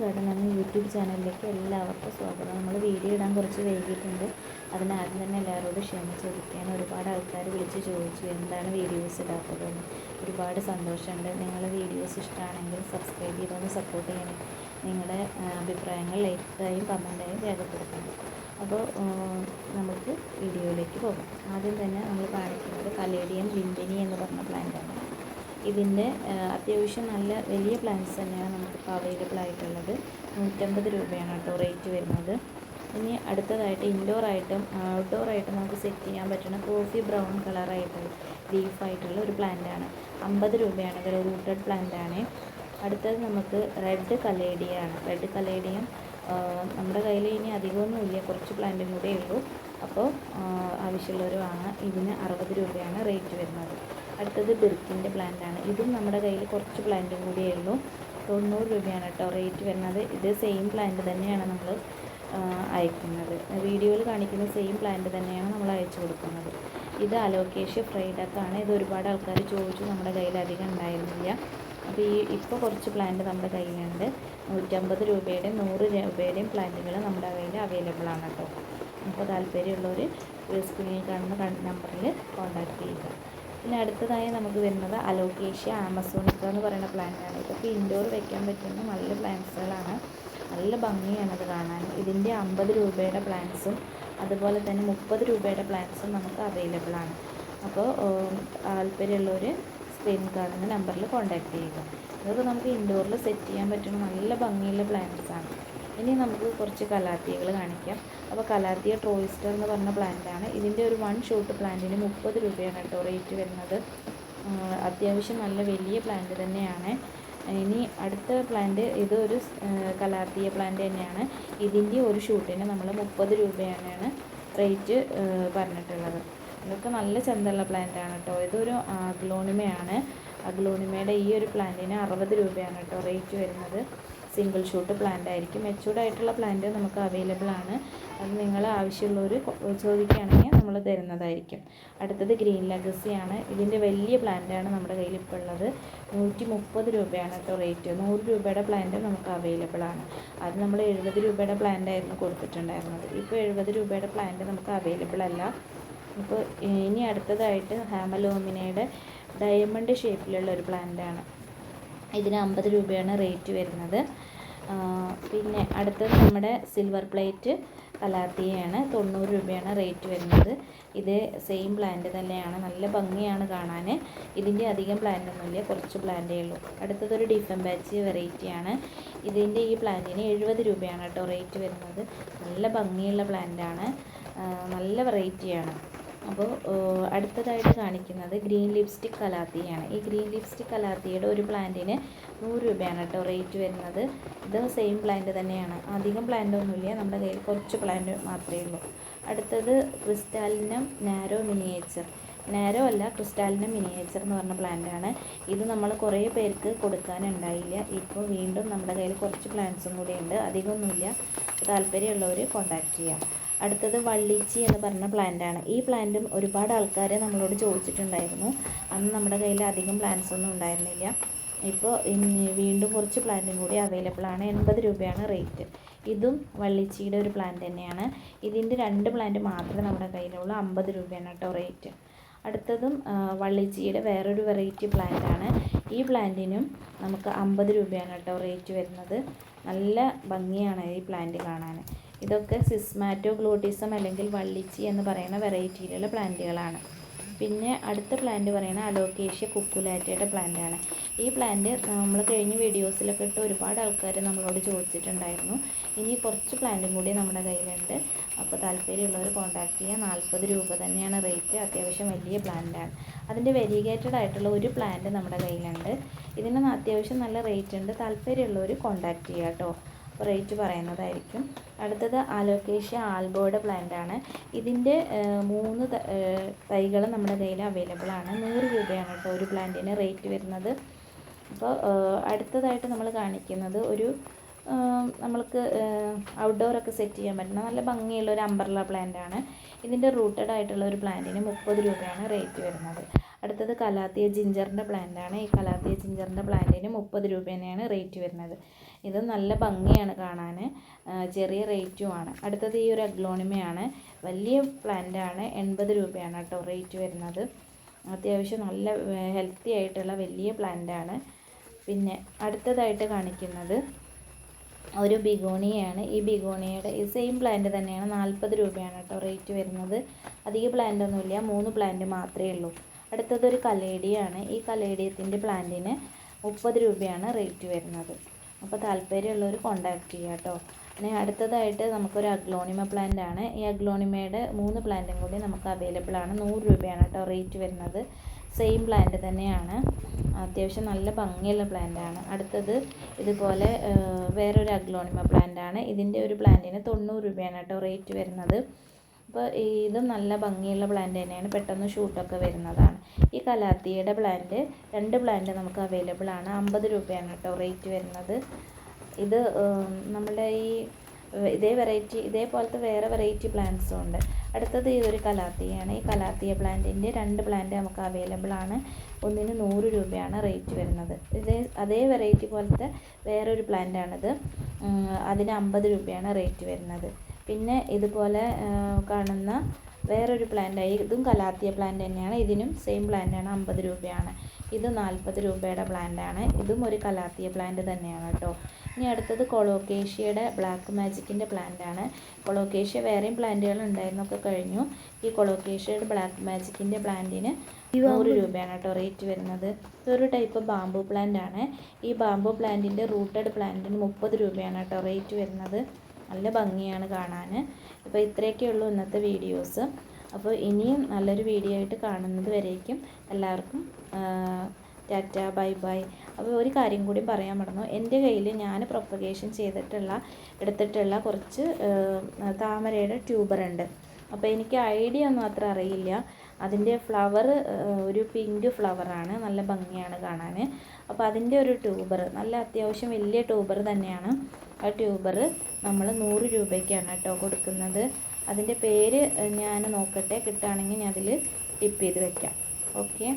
Garden എന്ന YouTube ചാനലിലേക്ക് എല്ലാവർക്കും സ്വാഗതം. നമ്മൾ വീഡിയോ ഇടാൻ കുറച്ച് വൈകിയിട്ടുണ്ട്. അതിനാദ്യം തന്നെ എല്ലാവരോടും ക്ഷമ ചോദിക്കുകയാണ് ഒരുപാട് ആൾക്കാർ വിളിച്ച് ചോദിച്ചു എന്താണ് വീഡിയോസ് ഇടാത്തതെന്ന്. ഒരുപാട് സന്തോഷമുണ്ട്. നിങ്ങൾ വീഡിയോസ് ഇഷ്ടമാണെങ്കിൽ സബ്സ്ക്രൈബ് ചെയ്തൊന്ന് സപ്പോർട്ട് ചെയ്യണം. നിങ്ങളുടെ അഭിപ്രായങ്ങൾ ലൈക്കായും കമന്റായും രേഖപ്പെടുത്തണം. അപ്പോൾ നമുക്ക് വീഡിയോയിലേക്ക് പോകാം. ആദ്യം തന്നെ നമ്മൾ കാണിക്കുന്നത് കലേഡിയം ലിംബിനി എന്ന് പറഞ്ഞ പ്ലാന്റാണ് ഇതിന്റെ അത്യാവശ്യം നല്ല വലിയ പ്ലാന്റ്സ് തന്നെയാണ് നമുക്കിപ്പോൾ അവൈലബിൾ ആയിട്ടുള്ളത്. നൂറ്റമ്പത് രൂപയാണ് കേട്ടോ റേറ്റ് വരുന്നത്. ഇനി അടുത്തതായിട്ട് ഇൻഡോർ ആയിട്ടും ഔട്ട്ഡോർ ആയിട്ടും നമുക്ക് സെറ്റ് ചെയ്യാൻ പറ്റുന്ന കോഫി ബ്രൗൺ കളറായിട്ട് ലീഫായിട്ടുള്ള ഒരു പ്ലാന്റാണ് അമ്പത് രൂപയാണ് ഇതൊരു റൂട്ടഡ് പ്ലാന്റാണ് അടുത്തത് നമുക്ക് റെഡ് കലേഡിയാണ് റെഡ് കലേഡിയം നമ്മുടെ കയ്യിൽ ഇനി അധികമൊന്നുമില്ല കുറച്ച് പ്ലാന്റും കൂടെ ഉള്ളൂ. അപ്പോൾ ആവശ്യമുള്ളവർ വാങ്ങാം. ഇതിന് അറുപത് രൂപയാണ് റേറ്റ് വരുന്നത്. അടുത്തത് ബിർക്കിന്റെ ആണ് ഇതും നമ്മുടെ കയ്യിൽ കുറച്ച് പ്ലാന്റും കൂടിയേ ഉള്ളൂ തൊണ്ണൂറ് രൂപയാണ് കേട്ടോ റേറ്റ് വരുന്നത്. ഇത് സെയിം പ്ലാന്റ് തന്നെയാണ് നമ്മൾ അയക്കുന്നത്. വീഡിയോയിൽ കാണിക്കുന്ന സെയിം പ്ലാന്റ് തന്നെയാണ് നമ്മൾ അയച്ചു കൊടുക്കുന്നത്. ഇത് അലോക്കേഷ്യ ഫ്രൈഡക്കാണ്. ഇത് ഒരുപാട് ആൾക്കാർ ചോദിച്ചു നമ്മുടെ കയ്യിൽ അധികം ഉണ്ടായിരുന്നില്ല. അപ്പോൾ ഈ ഇപ്പോൾ കുറച്ച് പ്ലാന്റ് നമ്മുടെ കയ്യിലുണ്ട്. നൂറ്റമ്പത് രൂപയുടെയും നൂറ് രൂപയുടെയും പ്ലാന്റുകൾ നമ്മുടെ കയ്യിൽ അവൈലബിൾ ആണ് കേട്ടോ. അപ്പോൾ താല്പര്യമുള്ളവർ സ്ക്രീനിൽ കാണുന്ന നമ്പറിൽ കോൺടാക്ട് ചെയ്യുക. പിന്നെ അടുത്തതായി നമുക്ക് വരുന്നത് അലോക്കേഷ്യ ആമസോണിക്ക എന്ന് പറയുന്ന പ്ലാന്റാണ് ഇതൊക്കെ ഇൻഡോർ വെക്കാൻ പറ്റുന്ന നല്ല പ്ലാന്റ്സുകളാണ് നല്ല ഭംഗിയാണ് അത് കാണാൻ. ഇതിന്റെ അമ്പത് രൂപയുടെ പ്ലാന്റ്സും അതുപോലെ തന്നെ മുപ്പത് രൂപയുടെ പ്ലാന്റ്സും നമുക്ക് അവൈലബിൾ ആണ്. അപ്പോൾ താല്പര്യമുള്ളവർ സ്ക്രീനിൽ കാണുന്ന നമ്പറിൽ കോൺടാക്റ്റ് ചെയ്യുക. ഇതൊക്കെ നമുക്ക് ഇൻഡോറിൽ സെറ്റ് ചെയ്യാൻ പറ്റുന്ന നല്ല ഭംഗിയുള്ള പ്ലാന്റ്സ് ആണ്. ഇനി നമുക്ക് കുറച്ച് കലാത്തിയകൾ കാണിക്കാം. അപ്പോൾ കലാത്തിയ ട്രോയിസ്റ്റർ എന്ന് പറഞ്ഞ പ്ലാന്റാണ് ഇതിന്റെ ഒരു വൺ ഷോട്ട് പ്ലാന്റിന് മുപ്പത് രൂപയാണ് കേട്ടോ റേറ്റ് വരുന്നത്. അത്യാവശ്യം നല്ല വലിയ പ്ലാന്റ് തന്നെയാണ്. ഇനി അടുത്ത പ്ലാന്റ് ഇതൊരു ഒരു കലാത്തിയ പ്ലാന്റ് തന്നെയാണ്. ഇതിന്റെ ഒരു ഷൂട്ടിന് നമ്മൾ മുപ്പത് രൂപയാണ് റേറ്റ് പറഞ്ഞിട്ടുള്ളത്. ഇതൊക്കെ നല്ല ചന്തള്ള പ്ലാന്റ് ആണ് കേട്ടോ. ഇതൊരു അഗ്ലോണിമയാണ്. അഗ്ലോണിമയുടെ ഈ ഒരു പ്ലാന്റിന് അറുപത് രൂപയാണ് കേട്ടോ റേറ്റ് വരുന്നത്. സിംഗിൾ ഷൂട്ട് പ്ലാന്റ് ആയിരിക്കും മെച്ചൂർഡ് ആയിട്ടുള്ള പ്ലാന്റ് നമുക്ക് അവൈലബിൾ ആണ്. അത് നിങ്ങൾ ആവശ്യമുള്ളവർ ചോദിക്കുകയാണെങ്കിൽ നമ്മൾ തരുന്നതായിരിക്കും. അടുത്തത് ഗ്രീൻ ലഗസിയാണ് ഇതിന്റെ വലിയ പ്ലാന്റാണ് നമ്മുടെ കയ്യിൽ ഇപ്പോൾ ഉള്ളത്. നൂറ്റി മുപ്പത് രൂപയാണ് കേട്ടോ റേറ്റ് നൂറ് രൂപയുടെ പ്ലാന്റ് നമുക്ക് അവൈലബിൾ ആണ്. അത് നമ്മൾ എഴുപത് രൂപയുടെ പ്ലാന്റ് ആയിരുന്നു കൊടുത്തിട്ടുണ്ടായിരുന്നത്. ഇപ്പോൾ എഴുപത് രൂപയുടെ പ്ലാന്റ് നമുക്ക് അവൈലബിൾ അല്ല. ഇപ്പോൾ ഇനി അടുത്തതായിട്ട് ഹാമലോമിനയുടെ ഡയമണ്ട് ഷേപ്പിലുള്ള ഒരു പ്ലാന്റാണ് ഇതിന് അമ്പത് രൂപയാണ് റേറ്റ് വരുന്നത്. പിന്നെ അടുത്തത് നമ്മുടെ സിൽവർ പ്ലേറ്റ് കലാത്തിയാണ് തൊണ്ണൂറ് രൂപയാണ് റേറ്റ് വരുന്നത്. ഇത് സെയിം പ്ലാന്റ് തന്നെയാണ്. നല്ല ഭംഗിയാണ് കാണാൻ ഇതിന്റെ അധികം പ്ലാന്റ് ഒന്നുമില്ല കുറച്ച് പ്ലാന്റേ ഉള്ളൂ. അടുത്തതൊരു ഡിഫൻ ബാച്ച് വെറൈറ്റിയാണ് ഇതിന്റെ ഈ പ്ലാന്റിന് എഴുപത് രൂപയാണ് കേട്ടോ റേറ്റ് വരുന്നത്. നല്ല ഭംഗിയുള്ള പ്ലാന്റാണ് നല്ല വെറൈറ്റിയാണ് അപ്പോൾ അടുത്തതായിട്ട് കാണിക്കുന്നത് ഗ്രീൻ ലിപ്സ്റ്റിക് കലാത്തിയാണ്. ഈ ഗ്രീൻ ലിപ്സ്റ്റിക് കലാത്തിയുടെ ഒരു പ്ലാന്റിന് നൂറ് രൂപയാണ് കേട്ടോ റേറ്റ് വരുന്നത്. ഇത് സെയിം പ്ലാന്റ് തന്നെയാണ്. അധികം പ്ലാന്റ് ഒന്നുമില്ല. നമ്മുടെ കയ്യിൽ കുറച്ച് പ്ലാന്റ് മാത്രമേ ഉള്ളൂ. അടുത്തത് ക്രിസ്റ്റാലിനം നാരോ മിനിയേച്ചർ. നാരോ അല്ല ക്രിസ്റ്റാലിനം മിനിയേച്ചർ എന്ന് പറഞ്ഞ പ്ലാന്റാണ്. ഇത് നമ്മൾ കുറേ പേർക്ക് കൊടുക്കാനുണ്ടായില്ല. ഇപ്പോൾ വീണ്ടും നമ്മുടെ കയ്യിൽ കുറച്ച് പ്ലാന്റ്സും കൂടി ഉണ്ട് അധികമൊന്നുമില്ല. താല്പര്യമുള്ളവർ കോണ്ടാക്ട് ചെയ്യാം. അടുത്തത് വള്ളിച്ചി എന്ന് പറഞ്ഞ പ്ലാന്റാണ് ഈ പ്ലാന്റും ഒരുപാട് ആൾക്കാർ നമ്മളോട് ചോദിച്ചിട്ടുണ്ടായിരുന്നു. അന്ന് നമ്മുടെ കയ്യിൽ അധികം പ്ലാന്റ്സ് ഒന്നും ഉണ്ടായിരുന്നില്ല. ഇപ്പോൾ വീണ്ടും കുറച്ച് പ്ലാന്റും കൂടി അവൈലബിൾ ആണ്. എൺപത് രൂപയാണ് റേറ്റ് ഇതും വള്ളിച്ചിയുടെ ഒരു പ്ലാന്റ് തന്നെയാണ്. ഇതിന്റെ രണ്ട് പ്ലാന്റ് മാത്രമേ നമ്മുടെ കയ്യിലുള്ളൂ. അമ്പത് രൂപയാണ് കേട്ടോ റേറ്റ് അടുത്തതും വള്ളിച്ചിയുടെ വേറൊരു വെറൈറ്റി പ്ലാന്റ് ആണ്. ഈ പ്ലാന്റിനും നമുക്ക് അമ്പത് രൂപയാണ് കേട്ടോ റേറ്റ് വരുന്നത്. നല്ല ഭംഗിയാണ് ഈ പ്ലാന്റ് കാണാൻ. ഇതൊക്കെ സിസ്മാറ്റോ ഗ്ലൂട്ടിസം അല്ലെങ്കിൽ വള്ളിച്ചി എന്ന് പറയുന്ന വെറൈറ്റിയിലുള്ള പ്ലാന്റുകളാണ്. പിന്നെ അടുത്ത പ്ലാന്റ് പറയുന്ന അലോക്കേഷ്യ കുക്കുലാറ്റയുടെ പ്ലാന്റ് ആണ് ഈ പ്ലാന്റ് നമ്മൾ കഴിഞ്ഞ വീഡിയോസിലൊക്കെ ഇട്ട് ഒരുപാട് ആൾക്കാർ നമ്മളോട് ചോദിച്ചിട്ടുണ്ടായിരുന്നു. ഇനി കുറച്ച് പ്ലാന്റും കൂടി നമ്മുടെ കയ്യിലുണ്ട്. അപ്പോൾ താല്പര്യമുള്ളവർ കോൺടാക്ട് ചെയ്യുക നാൽപ്പത് രൂപ തന്നെയാണ് റേറ്റ് അത്യാവശ്യം വലിയ പ്ലാന്റാണ്. അതിന്റെ വെരിഗേറ്റഡ് ആയിട്ടുള്ള ഒരു പ്ലാന്റ് നമ്മുടെ കയ്യിലുണ്ട്. ഇതിന് അത്യാവശ്യം നല്ല റേറ്റ് ഉണ്ട്. താല്പര്യമുള്ളവർ കോൺടാക്ട് ചെയ്യുക കേട്ടോ റേറ്റ് പറയുന്നതായിരിക്കും. അടുത്തത് അലോക്കേഷ്യ ആൽബോയുടെ പ്ലാന്റ് ആണ്. ഇതിന്റെ മൂന്ന് തൈകൾ നമ്മുടെ കയ്യിൽ അവൈലബിൾ ആണ്. നൂറ് രൂപയാണ് കേട്ടോ ഒരു പ്ലാന്റിന് റേറ്റ് വരുന്നത്. അപ്പോൾ അടുത്തതായിട്ട് നമ്മൾ കാണിക്കുന്നത് ഒരു നമ്മൾക്ക് ഔട്ട്ഡോറൊക്കെ സെറ്റ് ചെയ്യാൻ പറ്റുന്ന നല്ല ഭംഗിയുള്ള ഒരു അംബർല പ്ലാന്റ് ആണ്. ഇതിന്റെ റൂട്ടഡ് ആയിട്ടുള്ള ഒരു പ്ലാന്റിന് മുപ്പത് രൂപയാണ് റേറ്റ് വരുന്നത്. അടുത്തത് കലാത്തിയ ജിഞ്ചറിന്റെ പ്ലാന്റാണ്. ഈ കലാത്തിയ ജിഞ്ചറിന്റെ പ്ലാന്റിന് മുപ്പത് രൂപ തന്നെയാണ് റേറ്റ് വരുന്നത്. ഇത് നല്ല ഭംഗിയാണ് കാണാൻ ചെറിയ റേറ്റുമാണ് അടുത്തത് ഈ ഒരു അഗ്ലോണിമയാണ്. വലിയ പ്ലാന്റാണ്. എൺപത് രൂപയാണ് കേട്ടോ റേറ്റ് വരുന്നത്. അത്യാവശ്യം നല്ല ഹെൽത്തി ആയിട്ടുള്ള വലിയ പ്ലാന്റാണ്. പിന്നെ അടുത്തതായിട്ട് കാണിക്കുന്നത് ഒരു ബിഗോണിയാണ് ഈ ബിഗോണിയുടെ ഈ സെയിം പ്ലാന്റ് തന്നെയാണ് നാൽപ്പത് രൂപയാണ് കേട്ടോ റേറ്റ് വരുന്നത്. അധികം പ്ലാന്റ് ഒന്നുമില്ല മൂന്ന് പ്ലാന്റ് മാത്രമേ ഉള്ളൂ. അടുത്തത് ഒരു കലേഡിയാണ് ഈ കലേഡിയത്തിന്റെ പ്ലാന്റിന് മുപ്പത് രൂപയാണ് റേറ്റ് വരുന്നത്. അപ്പോൾ താല്പര്യമുള്ളവർ കോണ്ടാക്ട് ചെയ്യുക കേട്ടോ പിന്നെ അടുത്തതായിട്ട് നമുക്കൊരു അഗ്ലോണിമ പ്ലാന്റ് ആണ്. ഈ അഗ്ലോണിമയുടെ മൂന്ന് പ്ലാന്റും കൂടി നമുക്ക് അവൈലബിൾ ആണ്. നൂറ് രൂപയാണ് കേട്ടോ റേറ്റ് വരുന്നത്. സെയിം പ്ലാന്റ് തന്നെയാണ്. അത്യാവശ്യം നല്ല ഭംഗിയുള്ള പ്ലാന്റ് ആണ്. അടുത്തത് ഇതുപോലെ വേറൊരു അഗ്ലോണിമ പ്ലാന്റ് ആണ്. ഇതിന്റെ ഒരു പ്ലാന്റിന് തൊണ്ണൂറ് രൂപയാണ് കേട്ടോ റേറ്റ് വരുന്നത്. അപ്പോൾ ഇതും നല്ല ഭംഗിയുള്ള പ്ലാന്റ് തന്നെയാണ്. പെട്ടെന്ന് ഷൂട്ടൊക്കെ വരുന്നതാണ്. ഈ കലാത്തിയുടെ പ്ലാന്റ് രണ്ട് പ്ലാന്റ് നമുക്ക് അവൈലബിൾ ആണ്. അമ്പത് രൂപയാണ് കേട്ടോ റേറ്റ് വരുന്നത്. ഇത് നമ്മുടെ ഈ ഇതേ വെറൈറ്റി ഇതേപോലത്തെ വേറെ വെറൈറ്റി പ്ലാന്റ്സും ഉണ്ട്. അടുത്തത് ഇതൊരു കലാത്തിയാണ്. ഈ കലാത്തിയ പ്ലാന്റിന്റെ രണ്ട് പ്ലാന്റ് നമുക്ക് അവൈലബിൾ ആണ്. ഒന്നിന് നൂറ് രൂപയാണ് റേറ്റ് വരുന്നത്. ഇതേ അതേ വെറൈറ്റി പോലത്തെ വേറൊരു പ്ലാന്റാണിത് അതിന് അമ്പത് രൂപയാണ് റേറ്റ് വരുന്നത്. പിന്നെ ഇതുപോലെ കാണുന്ന വേറൊരു പ്ലാന്റായി ഇതും കലാത്തിയ പ്ലാന്റ് തന്നെയാണ്. ഇതിനും സെയിം പ്ലാന്റാണ് അമ്പത് രൂപയാണ്. ഇത് നാൽപ്പത് രൂപയുടെ പ്ലാന്റാണ് ഇതും ഒരു കലാത്തിയ പ്ലാന്റ് തന്നെയാണ് കേട്ടോ. ഇനി അടുത്തത് കൊളോക്കേഷ്യയുടെ ബ്ലാക്ക് മാജിക്കിന്റെ പ്ലാന്റാണ് കൊളോക്കേഷ്യ വേറെയും പ്ലാന്റുകൾ ഉണ്ടായിരുന്നൊക്കെ കഴിഞ്ഞു. ഈ കൊളോക്കേഷ്യയുടെ ബ്ലാക്ക് മാജിക്കിന്റെ പ്ലാന്റിന് നൂറ് രൂപയാണ് കേട്ടോ റേറ്റ് വരുന്നത്. ഇതൊരു ടൈപ്പ് ബാംബു പ്ലാന്റ് ആണ്. ഈ ബാംബു പ്ലാന്റിന്റെ റൂട്ടഡ് പ്ലാന്റിന് മുപ്പത് രൂപയാണ് കേട്ടോ റേറ്റ് വരുന്നത്. നല്ല ഭംഗിയാണ് കാണാൻ അപ്പോൾ ഇത്രയൊക്കെ ഉള്ളൂ ഇന്നത്തെ വീഡിയോസ്. അപ്പോൾ ഇനിയും നല്ലൊരു വീഡിയോ ആയിട്ട് കാണുന്നത് വരേക്കും. എല്ലാവർക്കും ടാറ്റ ബൈ ബൈ. അപ്പോൾ ഒരു കാര്യം കൂടി പറയാൻ മറന്നു. എന്റെ കയ്യിൽ ഞാൻ പ്രൊപ്പഗേഷൻ ചെയ്തിട്ടുള്ള എടുത്തിട്ടുള്ള കുറച്ച് താമരയുടെ ട്യൂബർ ഉണ്ട് അപ്പോൾ എനിക്ക് ഐഡിയ ഒന്നും അത്ര അറിയില്ല. അതിന്റെ ഫ്ലവർ ഒരു പിങ്ക് ഫ്ലവറാണ് നല്ല ഭംഗിയാണ് കാണാൻ അപ്പോൾ അതിന്റെ ഒരു ട്യൂബർ നല്ല അത്യാവശ്യം വലിയ ട്യൂബർ തന്നെയാണ്. ആ ട്യൂബർ നമ്മൾ നൂറ് രൂപയ്ക്കാണ് കേട്ടോ കൊടുക്കുന്നത്. അതിന്റെ പേര് ഞാൻ നോക്കട്ടെ. കിട്ടുകയാണെങ്കിൽ ഞാൻ അതിൽ ടിപ്പ് ചെയ്ത് വെക്കാം. ഓക്കെ